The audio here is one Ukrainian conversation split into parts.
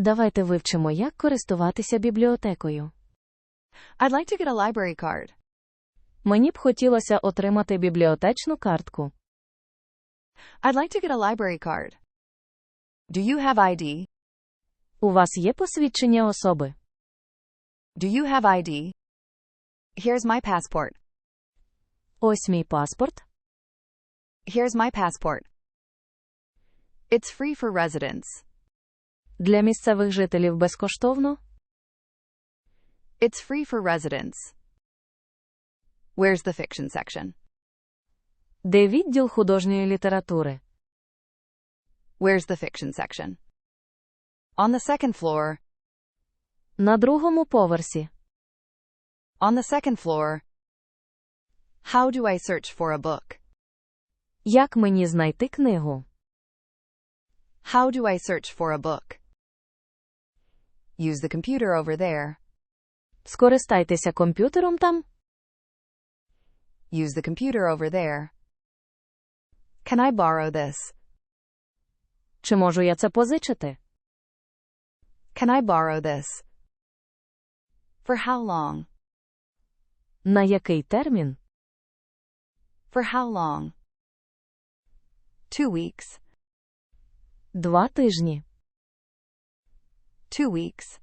Давайте вивчимо, як користуватися бібліотекою. I'd like to get a library card. Мені б хотілося отримати бібліотечну картку. I'd like to get a library card. Do you have ID? У вас є посвідчення особи? Do you have ID? Here's my passport. Ось мій паспорт. Here's my passport. It's free for residents. Для місцевих жителів безкоштовно. It's free for residents. Where's the fiction section? Де відділ художньої літератури? Where's the fiction section? On the second floor. На другому поверсі. On the second floor. How do I search for a book? Як мені знайти книгу? How do I search for a book? Use the computer over there. Скористайтеся комп'ютером там. Use the computer over there. Can I borrow this? Чи можу я це позичити? Can I borrow this? For how long? На який термін? For how long? Two weeks. Два тижні. Two weeks.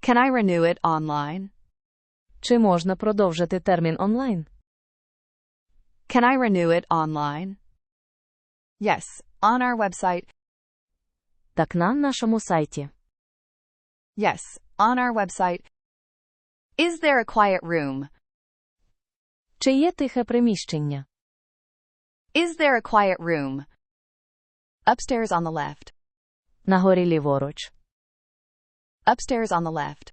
Can I renew it online? Чи можна продовжити термін онлайн? Can I renew it online? Yes, on our website. Так на нашому сайті. Yes, on our website. Is there a quiet room? Чи є тихе приміщення? Is there a quiet room? Upstairs on the left. На горі ліворуч. Upstairs on the left.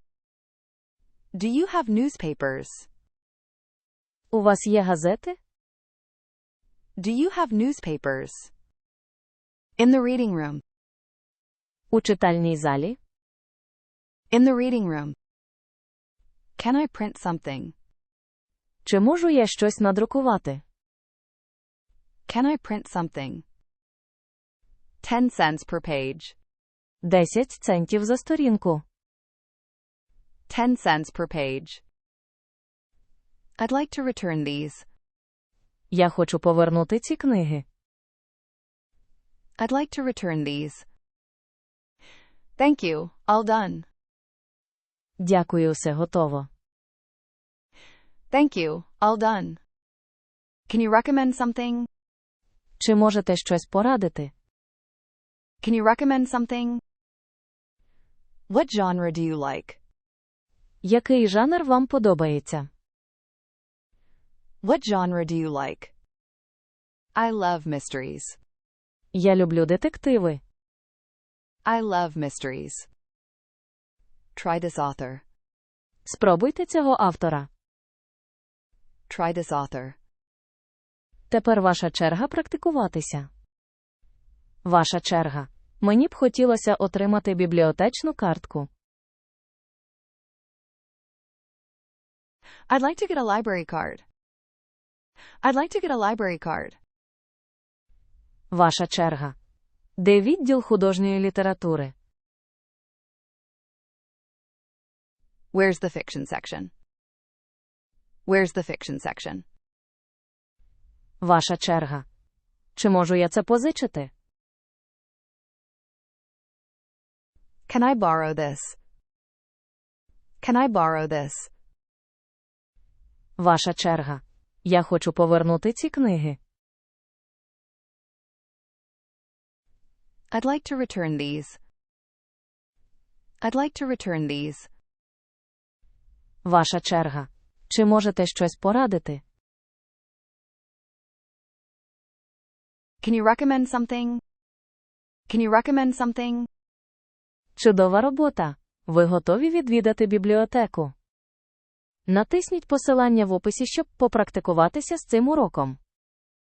Do you have newspapers? У вас є газети? Do you have newspapers? In the reading room. У читальній залі? In the reading room. Can I print something? Чи можу я щось надрукувати? Can I print something? 10 cents per page. 10 центів за сторінку. 10 cents per page. I'd like to return these. Я хочу повернути ці книги. I'd like to return these. Thank you, all done. Дякую, все готово. Thank you, all done. Can you recommend something? Чи можете щось порадити? Can you recommend something? What genre do you like? Який жанр вам подобається? What genre do you like? I love mysteries. Я люблю детективи. I love mysteries. Try this author. Спробуйте цього автора. Try this author. Тепер ваша черга практикуватися. Ваша черга. Мені б хотілося отримати бібліотечну картку. I'd like to get a library card. I'd like to get a library card. Ваша черга. Де відділ художньої літератури? Where's the fiction section? Where's the fiction section? Ваша черга. Чи можу я це позичити? Can I borrow this? Can I borrow this? Ваша черга. Я хочу повернути ці книги. I'd like to return these. I'd like to return these. Ваша черга. Чи можете щось порадити? Can you recommend something? Can you recommend something? Чудова робота! Ви готові відвідати бібліотеку? Натисніть посилання в описі, щоб попрактикуватися з цим уроком.